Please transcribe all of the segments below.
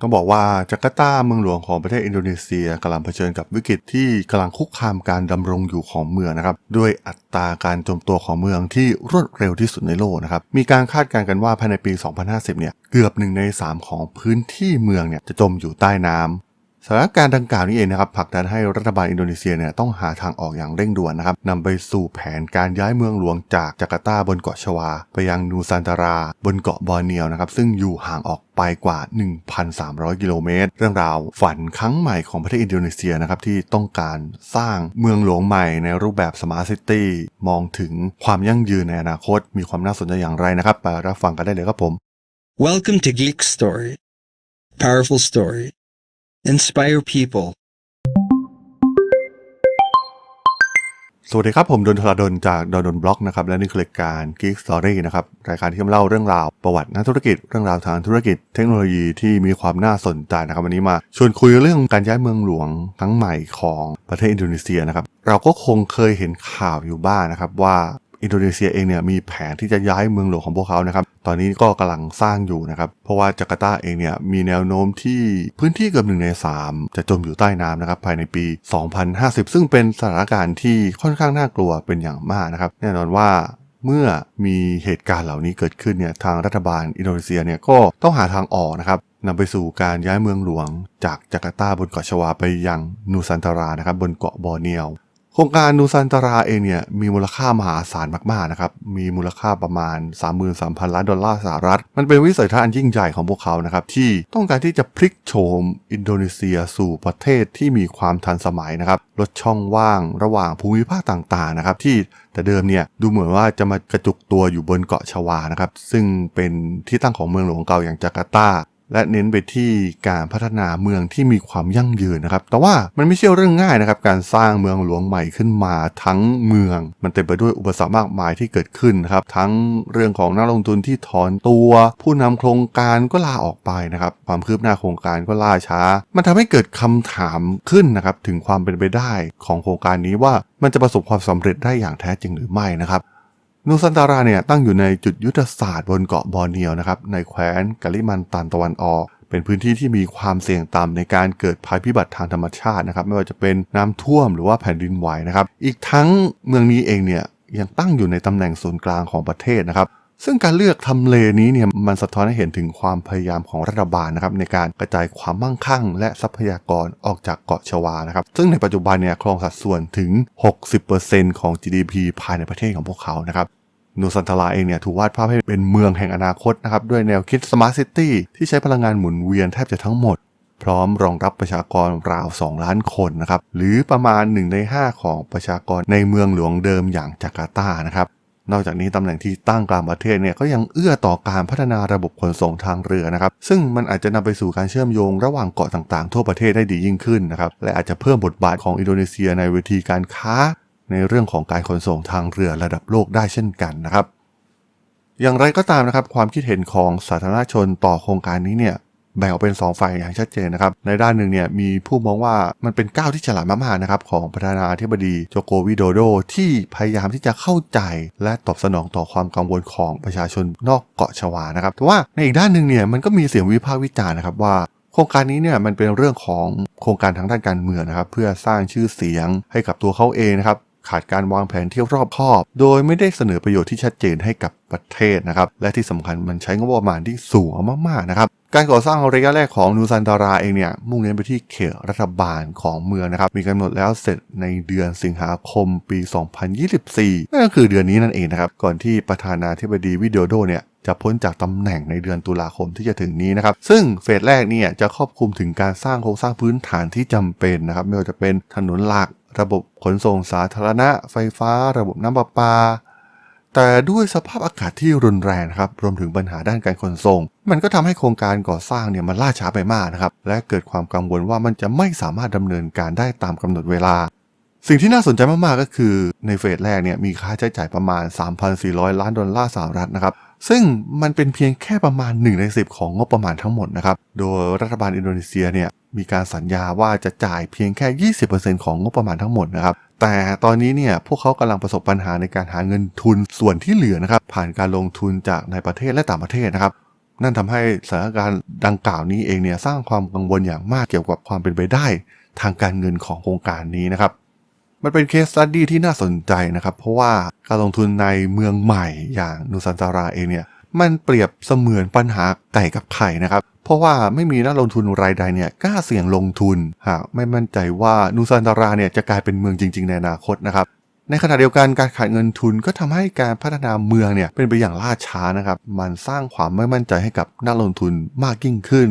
ต้องบอกว่าจาการ์ตาเมืองหลวงของประเทศอินโดนีเซียกำลังเผชิญกับวิกฤตที่กำลังคุกคามการดำรงอยู่ของเมืองนะครับด้วยอัตราการจมตัวของเมืองที่รวดเร็วที่สุดในโลกนะครับมีการคาดการณ์กันว่าภายในปี 2050 เนี่ยเกือบหนึ่งใน 3 ของพื้นที่เมืองเนี่ยจะจมอยู่ใต้น้ำ สถานการณ์ดังกล่าวนี้เองนะครับผลักดันให้รัฐบาลอินโดนีเซียเนี่ยต้องหาทางออกอย่างเร่งด่วนนะครับนำไปสู่แผนการย้ายเมืองหลวงจากจาการ์ตาบนเกาะชวา ไปยังนูซันตารา บนเกาะบอร์เนียวนะครับซึ่งอยู่ห่างออกไปกว่า 1,300 กิโลเมตร เรื่องราวฝันครั้งใหม่ของประเทศอินโดนีเซียนะครับที่ต้องการสร้างเมืองหลวงใหม่ในรูปแบบสมาร์ทซิตี้มองถึงความยั่งยืนในอนาคต มีความน่าสนใจอย่างไรนะครับไปรับฟังกันได้เลยครับผม Welcome to Geek Story. Powerful story. Inspire people. สวัสดีครับ ผมดนทรดนจากดนดนบล็อกนะครับ และนี่คือรายการ Geek Story นะครับ รายการที่มาเล่าเรื่องราวประวัตินักธุรกิจ เรื่องราวทางธุรกิจ เทคโนโลยีที่มีความน่าสนใจนะครับ วันนี้มาชวนคุยเรื่องการย้ายเมืองหลวงครั้งใหม่ของประเทศอินโดนีเซียนะครับ เราก็คงเคยเห็นข่าวอยู่บ้างนะครับว่าอินโดนีเซียเองเนี่ยมีแผนที่จะย้ายเมืองหลวงของพวกเขานะครับ ตอนนี้ก็กำลังสร้างอยู่นะครับ เพราะว่าจาการ์ตาเองเนี่ยมีแนวโน้มที่พื้นที่เกือบหนึ่งในสามจะจมอยู่ใต้น้ำนะครับภายในปี 2050 ซึ่งเป็นสถานการณ์ที่ค่อนข้างน่ากลัวเป็นอย่างมากนะครับ แน่นอนว่าเมื่อมีเหตุการณ์เหล่านี้เกิดขึ้นเนี่ยทางรัฐบาลอินโดนีเซียเนี่ยก็ต้องหาทางออกนะครับนำไปสู่การย้ายเมืองหลวง จากจาการ์ตาบนเกาะชวาไปยังนูซันตารานะครับบนเกาะบอร์เนียว ครงการนูซันตราเองเนี่ยมีมูลค่ามหาศาลมากๆนะครับ มีมูลค่าประมาณ 33,000 ล้านดอลลาร์สหรัฐ มันเป็นวิสัยทัศน์อันยิ่งใหญ่ของพวกเขานะครับ ที่ต้องการที่จะพลิกโฉมอินโดนีเซียสู่ประเทศที่มีความทันสมัยนะครับลดช่องว่างระหว่างภูมิภาคต่างๆนะครับที่แต่เดิมเนี่ยดูเหมือนว่าจะมากระจุกตัวอยู่บนเกาะชวานะครับซึ่งเป็นที่ตั้งของเมืองหลวงเก่าอย่างจาการ์ตา และเน้นไปที่การพัฒนาเมืองที่มีความยั่งยืนนะครับ แต่ว่ามันไม่ใช่เรื่องง่ายนะครับ การสร้างเมืองหลวงใหม่ขึ้นมาทั้งเมือง มันเต็มไปด้วยอุปสรรคมากมายที่เกิดขึ้นนะครับ ทั้งเรื่องของนักลงทุนที่ถอนตัว ผู้นำโครงการก็ลาออกไปนะครับ ความคืบหน้าโครงการก็ล่าช้า มันทำให้เกิดคำถามขึ้นนะครับถึงความเป็นไปได้ของโครงการนี้ว่ามันจะประสบความสำเร็จได้อย่างแท้จริงหรือไม่นะครับ นูซันตาราเนี่ยตั้งอยู่ในจุดยุทธศาสตร์บนเกาะบอร์เนียวนะครับในแคว้นกาลิมันตันตะวันออก เป็นพื้นที่ที่มีความเสี่ยงต่ำในการเกิดภัยพิบัติทางธรรมชาตินะครับไม่ว่าจะเป็นน้ำท่วมหรือว่าแผ่นดินไหวนะครับอีกทั้งเมืองนี้เองเนี่ยยังตั้งอยู่ในตำแหน่งศูนย์กลางของประเทศนะครับซึ่งการเลือกทำเลนี้เนี่ยมันสะท้อนให้เห็นถึงความพยายามของรัฐบาลนะครับในการกระจายความมั่งคั่ง และทรัพยากรออกจากเกาะชวานะครับซึ่งในปัจจุบันเนี่ยครองสัดส่วนถึง 60%ของ GDP ภายในประเทศของพวกเขานะครับ นูซันทาราเองเนี่ยถูกวาดภาพให้เป็นเมืองแห่งอนาคตนะครับด้วยแนวคิด Smart City ที่ใช้พลังงานหมุนเวียนแทบจะทั้งหมด พร้อมรองรับประชากรราว 2 ล้านคนนะครับหรือประมาณ 1 ใน 5 ของประชากรในเมืองหลวงเดิมอย่างจาการ์ตานะครับนอกจากนี้ตำแหน่งที่ตั้งกลางประเทศเนี่ยก็ยังเอื้อต่อการพัฒนาระบบขนส่งทางเรือนะครับ ซึ่งมันอาจจะนำไปสู่การเชื่อมโยงระหว่างเกาะต่างๆ ทั่วประเทศได้ดียิ่งขึ้นนะครับ และอาจจะเพิ่มบทบาทของอินโดนีเซียในเวทีการค้า ในเรื่องของการขนส่งทางเรือระดับโลกได้เช่นกันนะครับ อย่างไรก็ตามนะครับ ความคิดเห็นของสาธารณชนต่อโครงการนี้เนี่ยแบ่งออกเป็น 2 ฝ่ายอย่างชัดเจนนะครับ ในด้านหนึ่งเนี่ยมีผู้มองว่ามันเป็นก้าวที่ฉลาดมากๆนะครับของประธานาธิบดีโจโกวิโดโดที่พยายามที่จะเข้าใจและตอบสนองต่อความกังวลของประชาชนนอกเกาะชวานะครับแต่ว่าในอีกด้านหนึ่งเนี่ยมันก็มีเสียงวิพากษ์วิจารณ์นะครับว่าโครงการนี้เนี่ยมันเป็นเรื่องของโครงการทางด้านการเมืองนะครับ เพื่อสร้างชื่อเสียงให้กับตัวเขาเองนะครับ ขาดการวางแผนที่รอบคอบ โดยไม่ได้เสนอประโยชน์ที่ชัดเจนให้กับประเทศนะครับ และที่สำคัญมันใช้งบประมาณที่สูงมากๆนะครับ การก่อสร้างระยะแรกของนูซันตาราเองเนี่ยมุ่งเน้นไปที่เขตรัฐบาลของเมืองนะครับ มีกำหนดแล้วเสร็จในเดือนสิงหาคมปี 2024 นั่นก็คือเดือนนี้นั่นเองนะครับ ก่อนที่ประธานาธิบดีวิโดโดเนี่ยจะพ้นจากตำแหน่งในเดือนตุลาคมที่จะถึงนี้นะครับ ซึ่งเฟสแรกเนี่ยจะครอบคลุมถึงการสร้างโครงสร้างพื้นฐานที่จำเป็นนะครับ ไม่ว่าจะเป็นถนนหลัก ระบบขนส่งสาธารณะ ไฟฟ้า ระบบน้ำประปา แต่ด้วยสภาพอากาศที่รุนแรงครับรวมถึงปัญหาด้านการขนส่ง มันก็ทำให้โครงการก่อสร้างเนี่ยมันล่าช้าไปมากนะครับและเกิดความกังวลว่ามันจะไม่สามารถดำเนินการได้ตามกำหนดเวลา สิ่งที่น่าสนใจมากๆก็คือในเฟสแรกเนี่ยมีค่าใช้จ่ายประมาณ 3,400 ล้านดอลลาร์สหรัฐนะครับซึ่งมันเป็นเพียงแค่ประมาณ 1 ใน 10 ของงบประมาณทั้งหมดนะครับ โดยรัฐบาลอินโดนีเซียเนี่ย มีการสัญญาว่าจะจ่ายเพียงแค่ 20%ของงบประมาณทั้งหมดนะครับ แต่ตอนนี้เนี่ยพวกเขากำลังประสบปัญหาในการหาเงินทุนส่วนที่เหลือนะครับ ผ่านการลงทุนจากในประเทศและต่างประเทศนะครับ นั่นทำให้สถานการณ์ดังกล่าวนี้เองเนี่ยสร้างความกังวลอย่างมากเกี่ยวกับความเป็นไปได้ ทางการเงินของโครงการนี้นะครับมันเป็นเคส s ั u ดี้ที่น่าสนใจนะครับ เพราะว่าการลงทุนในเมืองใหม่อย่างนูซันตาราเองเนี่ยมันเปรียบเสมือนปัญหาไก่กับไข่นะครับ เพราะว่าไม่มีนักลงทุนรายใดเนี่ยกล้าเสี่ยงลงทุน หากไม่มั่นใจว่านูซันตาราเนี่ยจะกลายเป็นเมืองจริง ๆ ในอนาคตนะครับในขณะเดียวกันการขาดเงินทุนก็ทำให้การพัฒนาเมืองเนี่ยเป็นไปอย่างล่าช้านะครับ มันสร้างความไม่มั่นใจให้กับนักลงทุนมากยิ่งขึ้น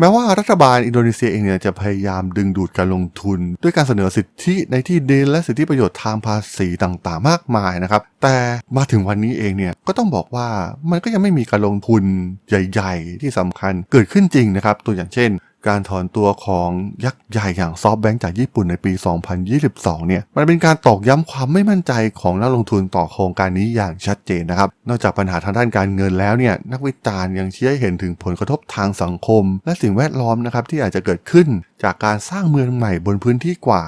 แม้ว่ารัฐบาลอินโดนีเซียเองเนี่ยจะพยายามดึงดูดการลงทุน ด้วยการเสนอสิทธิในที่ดินและสิทธิประโยชน์ทางภาษีต่างๆ มากมายนะครับ แต่มาถึงวันนี้เองเนี่ยก็ต้องบอกว่ามันก็ยังไม่มีการลงทุนใหญ่ ๆ ที่สำคัญเกิดขึ้นจริงนะครับ ตัวอย่างเช่น การถอนตัวของยักษ์ใหญ่อย่างซอฟแบงก์จากญี่ปุ่นในปี 2022 เนี่ย มันเป็นการตอกย้ำความไม่มั่นใจของนักลงทุนต่อโครงการนี้อย่างชัดเจนนะครับ นอกจากปัญหาทางด้านการเงินแล้วเนี่ย นักวิจารณ์ยังชี้ให้เห็นถึงผลกระทบทางสังคม และสิ่งแวดล้อมนะครับที่อาจจะเกิดขึ้นจากการสร้างเมืองใหม่บนพื้นที่กว่า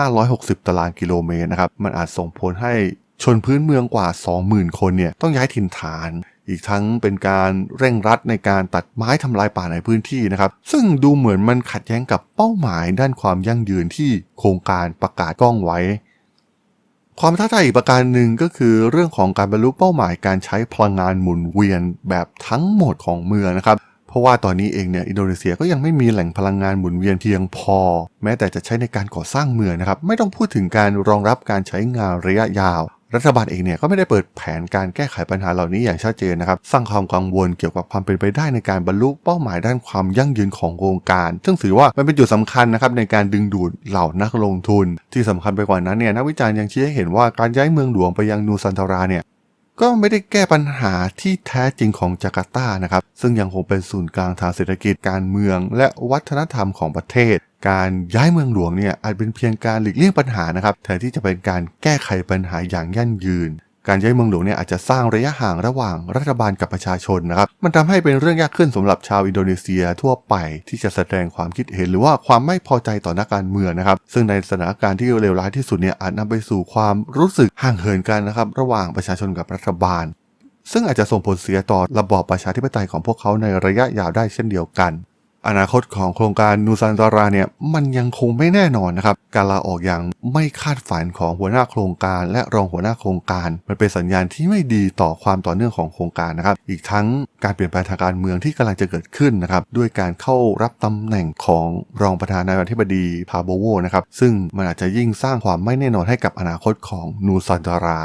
2,560 ตารางกิโลเมตรนะครับ มันอาจส่งผลให้ชนพื้นเมืองกว่า 20,000 คนเนี่ยต้องย้ายถิ่นฐาน อีกทั้งเป็นการเร่งรัดในการตัดไม้ทำลายป่าในพื้นที่นะครับ ซึ่งดูเหมือนมันขัดแย้งกับเป้าหมายด้านความยั่งยืนที่โครงการประกาศกล้องไว้ ความท้าทายอีกประการหนึ่งก็คือเรื่องของการบรรลุเป้าหมายการใช้พลังงานหมุนเวียนแบบทั้งหมดของเมืองนะครับเพราะว่าตอนนี้เองเนี่ยอินโดนีเซียก็ยังไม่มีแหล่งพลังงานหมุนเวียนเพียงพอ แม้แต่จะใช้ในการก่อสร้างเมืองนะครับ ไม่ต้องพูดถึงการรองรับการใช้งานระยะยาว รัฐบาลเองเนี่ยก็ไม่ได้เปิดแผนการแก้ไขปัญหาเหล่านี้อย่างชัดเจนนะครับสร้างความกังวลเกี่ยวกับความเป็นไปได้ในการบรรลุเป้าหมายด้านความยั่งยืนของโครงการ ซึ่งถือว่ามันเป็นจุดสำคัญนะครับในการดึงดูดเหล่านักลงทุน ที่สำคัญไปกว่านั้นเนี่ยนักวิจารณ์ยังชี้ให้เห็นว่าการย้ายเมืองหลวงไปยังนูซันทาราเนี่ยก็ไม่ได้แก้ปัญหาที่แท้จริงของจาการ์ตานะครับ ซึ่งยังคงเป็นศูนย์กลางทางเศรษฐกิจการเมือง และวัฒนธรรมของประเทศ การย้ายเมืองหลวงเนี่ยอาจเป็นเพียงการหลีกเลี่ยงปัญหานะครับแทนที่จะเป็นการแก้ไขปัญหาอย่างยั่งยืน การย้ายเมืองหลวงเนี่ยอาจจะสร้างระยะห่างระหว่างรัฐบาลกับประชาชนนะครับ มันทำให้เป็นเรื่องยากขึ้นสำหรับชาวอินโดนีเซียทั่วไปที่จะแสดงความคิดเห็นหรือว่าความไม่พอใจต่อนักการเมืองนะครับ ซึ่งในสถานการณ์ที่เลวร้ายที่สุดเนี่ยอาจนำไปสู่ความรู้สึกห่างเหินกันนะครับระหว่างประชาชนกับรัฐบาลซึ่งอาจจะส่งผลเสียต่อระบอบประชาธิปไตยของพวกเขาในระยะยาวได้เช่นเดียวกัน อนาคตของโครงการนูซันตาราเนี่ยมันยังคงไม่แน่นอนนะครับ การลาออกอย่างไม่คาดฝันของหัวหน้าโครงการและรองหัวหน้าโครงการ มันเป็นสัญญาณที่ไม่ดีต่อความต่อเนื่องของโครงการนะครับ อีกทั้งการเปลี่ยนแปลงทางการเมืองที่กำลังจะเกิดขึ้นนะครับด้วยการเข้ารับตำแหน่งของรองประธานาธิบดีพาโบโวนะครับซึ่งมันอาจจะยิ่งสร้างความไม่แน่นอนให้กับอนาคตของนูซันตารา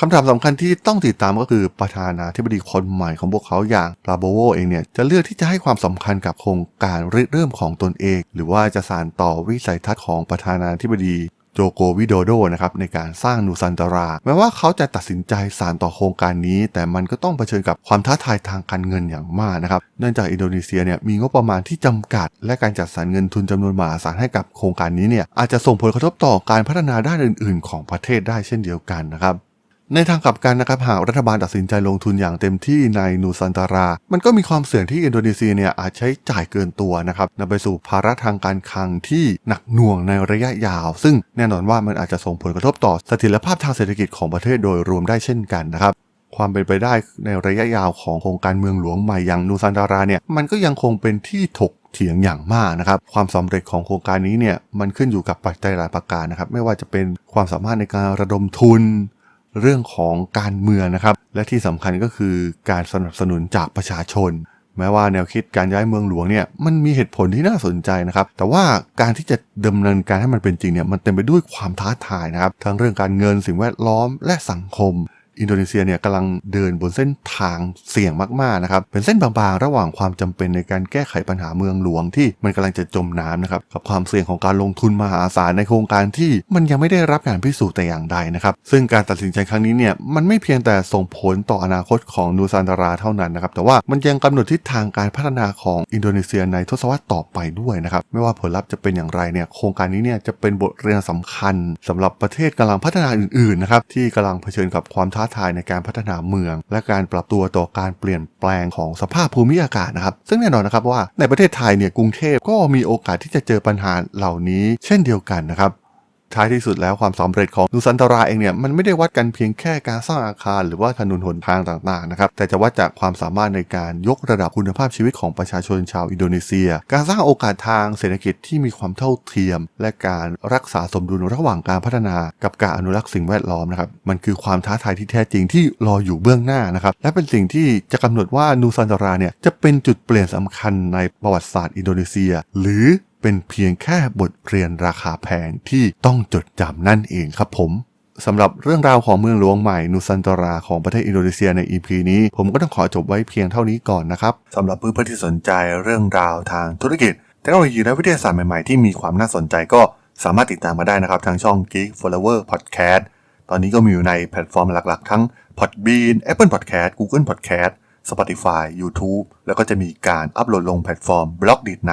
คำถามสำคัญที่ต้องติดตามก็คือประธานาธิบดีคนใหม่ของพวกเขาอย่างปราโบโวเองเนี่ยจะเลือกที่จะให้ความสำคัญกับโครงการริเริ่มของตนเอง หรือว่าจะสานต่อวิสัยทัศน์ของประธานาธิบดีโจโกวิโดโดนะครับในการสร้างนูซันตารา แม้ว่าเขาจะตัดสินใจสานต่อโครงการนี้ แต่มันก็ต้องเผชิญกับความท้าทายทางการเงินอย่างมากนะครับเนื่องจากอินโดนีเซียเนี่ยมีงบประมาณที่จำกัด และการจัดสรรเงินทุนจำนวนมหาศาลให้กับโครงการนี้เนี่ยอาจจะส่งผลกระทบต่อการพัฒนาด้านอื่น ๆ ของประเทศได้เช่นเดียวกันนะครับ ในทางกลับกันนะครับหากรัฐบาลตัดสินใจลงทุนอย่างเต็มที่ในนูซันตารา มันก็มีความเสี่ยงที่อินโดนีเซียเนี่ยอาจใช้จ่ายเกินตัวนะครับนำไปสู่ภาระทางการคลังที่หนักหน่วงในระยะยาว ซึ่งแน่นอนว่ามันอาจจะส่งผลกระทบต่อเสถียรภาพทางเศรษฐกิจของประเทศโดยรวมได้เช่นกันนะครับความเป็นไปได้ในระยะยาวของโครงการเมืองหลวงใหม่อย่างนูซันตาราเนี่ยมันก็ยังคงเป็นที่ถกเถียงอย่างมากนะครับความสำเร็จของโครงการนี้เนี่ยมันขึ้นอยู่กับปัจจัยหลายประการนะครับไม่ว่าจะเป็นความสามารถในการระดมทุน เรื่องของการเมืองนะครับ และที่สำคัญก็คือการสนับสนุนจากประชาชน แม้ว่าแนวคิดการย้ายเมืองหลวงเนี่ยมันมีเหตุผลที่น่าสนใจนะครับ แต่ว่าการที่จะดำเนินการให้มันเป็นจริงเนี่ยมันเต็มไปด้วยความท้าทายนะครับ ทั้งเรื่องการเงินสิ่งแวดล้อมและสังคม อินโดนีเซียเนี่ยกำลังเดินบนเส้นทางเสี่ยงมากๆนะครับเป็นเส้นบางๆ ระหว่างความจำเป็นในการแก้ไขปัญหาเมืองหลวงที่มันกำลังจะจมน้ำนะครับกับความเสี่ยงของการลงทุนมหาศาลในโครงการที่มันยังไม่ได้รับการพิสูจน์แต่อย่างใดนะครับซึ่งการตัดสินใจครั้งนี้เนี่ยมันไม่เพียงแต่ส่งผลต่ออนาคตของนูซันตาราเท่านั้นนะครับแต่ว่ามันยังกำหนดทิศทางการพัฒนาของอินโดนีเซียในทศวรรษต่อไปด้วยนะครับไม่ว่าผลลัพธ์จะเป็นอย่างไรเนี่ยโครงการนี้เนี่ยจะเป็นบทเรียนสำคัญสำหรับประเทศกำลังพัฒนาอื่นๆนะครับที่กำลังเผชิญกับความท้าทายในการพัฒนาเมือง และการปรับตัวต่อการเปลี่ยนแปลงของสภาพภูมิอากาศนะครับ ซึ่งแน่นอนนะครับว่าในประเทศไทยเนี่ยกรุงเทพก็มีโอกาสที่จะเจอปัญหาเหล่านี้ เช่นเดียวกันนะครับ ท้ายที่สุดแล้วความสำเร็จของนูซันตาราเองเนี่ยมันไม่ได้วัดกันเพียงแค่การสร้างอาคารหรือว่าถนนหนทางต่างๆนะครับแต่จะวัดจากความสามารถในการยกระดับคุณภาพชีวิตของประชาชนชาวอินโดนีเซีย การสร้างโอกาสทางเศรษฐกิจที่มีความเท่าเทียม และการรักษาสมดุลระหว่างการพัฒนา กับการอนุรักษ์สิ่งแวดล้อมนะครับมันคือความท้าทายที่แท้จริงที่รออยู่เบื้องหน้านะครับและเป็นสิ่งที่จะกำหนดว่านูซันตาราเนี่ยจะเป็นจุดเปลี่ยนสำคัญในประวัติศาสตร์อินโดนีเซีย หรือ เป็นเพียงแค่บทเรียนราคาแพงที่ต้องจดจำนั่นเองครับผมสำหรับเรื่องราวของเมืองหลวงใหม่นูซันตราของประเทศอินโดนีเซียใน EP นี้ ผมก็ต้องขอจบไว้เพียงเท่านี้ก่อนนะครับสำหรับเพื่อนๆที่สนใจเรื่องราวทางธุรกิจเทคโนโลยีและวิทยาศาสตร์ใหม่ๆที่มีความน่าสนใจก็สามารถติดตามมาได้นะครับ ทางช่อง Geek Flower Podcast ตอนนี้ก็มีอยู่ในแพลตฟอร์มหลักๆ ทั้ง Podbean Apple Podcast Google Podcast Spotify YouTube แล้วก็จะมีการอัปโหลดลงแพลตฟอร์ม b ล็อกดีดใน